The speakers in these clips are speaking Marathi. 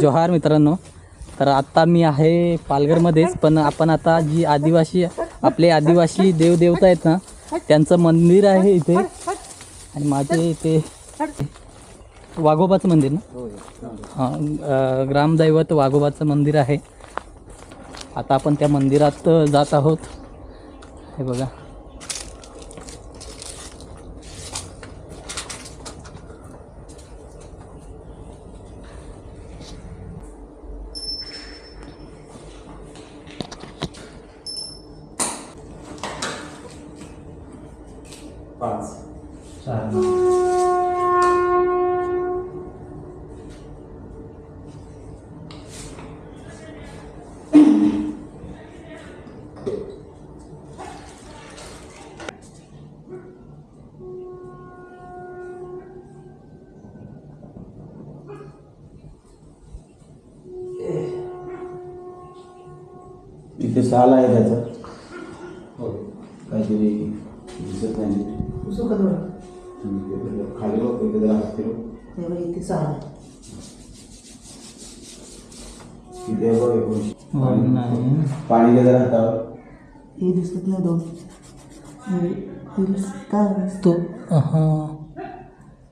जोहार मित्रांनो तर आता मी आहे पालघरमध्येच पण आपण आता जी आदिवासी आपले आदिवासी देवदेवता आहेत ना त्यांचं मंदिर आहे इथे. आणि माझे इथे वाघोबाचं मंदिर ना? हां अं, ग्रामदैवत वाघोबाचं मंदिर आहे. आता आपण त्या मंदिरात जात आहोत. हे बघा. तिथे साल आहे त्याचं. काहीतरी दिसत नाही. हम्म, खाली बघ तिथे जरा हात फिरव. बघ एकूण. हो, नाही. पाणी दे जरा हातावर हे दिसत नाही दोन हे दिस- काय तो हां।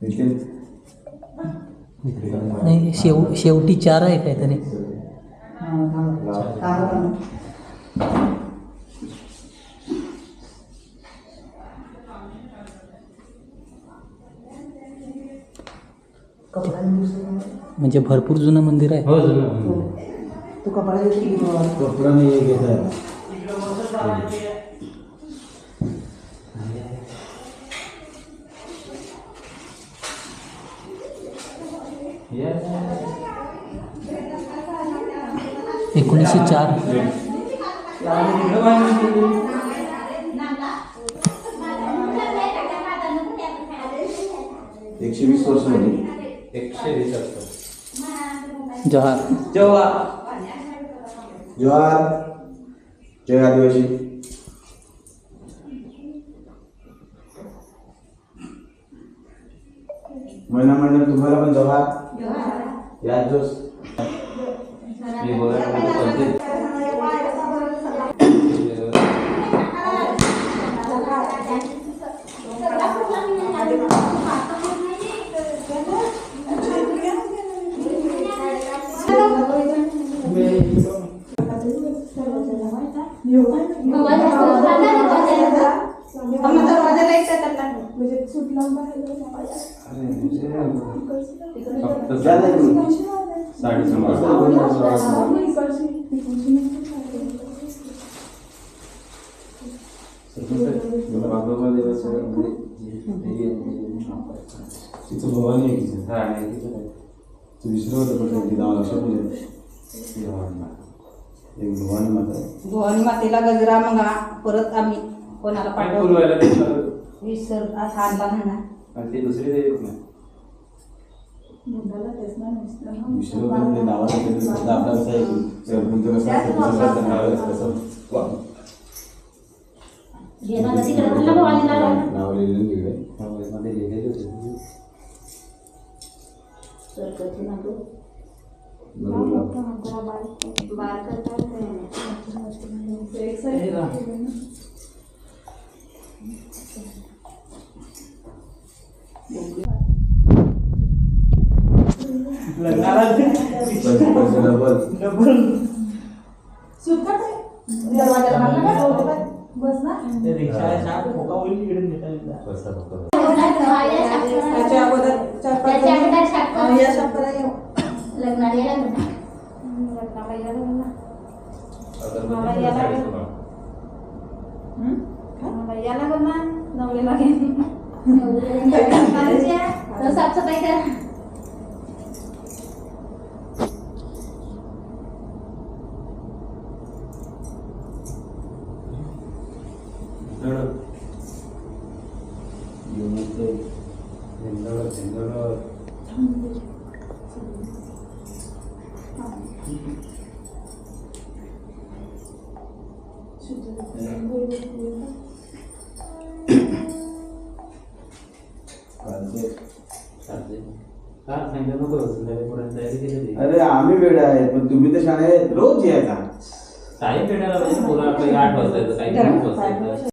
इथे नाही शेव शेवटी चार आहे काहीतरी दिसत. म्हणजे भरपूर जुनं मंदिर आहे. तो कपडा? कपडा घेत आहे. एकोणीसशे चार. एकशे वीस वर्ष एकशे वीस जहार जोहार जय आदिवासी महिना मंडळ तुम्हाला पण जोहार या जोस मी तिथं भवानी आहे तिथं तू विसरू होतं पण तिथं नाव लक्षात नाही एक भवानी माता आहे भवानी मातेला गजरा मगा परत आम्ही कोणाला पाठवू विसर असा आणला म्हणा. होतं ते नावाचं तरी सुद्धा आपलं कसं आहे की सरपंच कसं असतं, दुसऱ्याचं नाव असतं तसं. वा. नाव लिहिलेलं तिकडे बरोबर लग्नाला डबल त्याच्या अगोदर चार पाच जण- या शब्दाला येऊ. साफसफाई करा चालते सांगितलं नको संध्याकाळपर्यंत तयारी केली होती. अरे आम्ही वेळ आहे पण तुम्ही तर शाळे रोज यायचा टाइम भेटायला पाहिजे पोरं आपल्याला आठ वाजता येतं काही नऊ वाजता येतं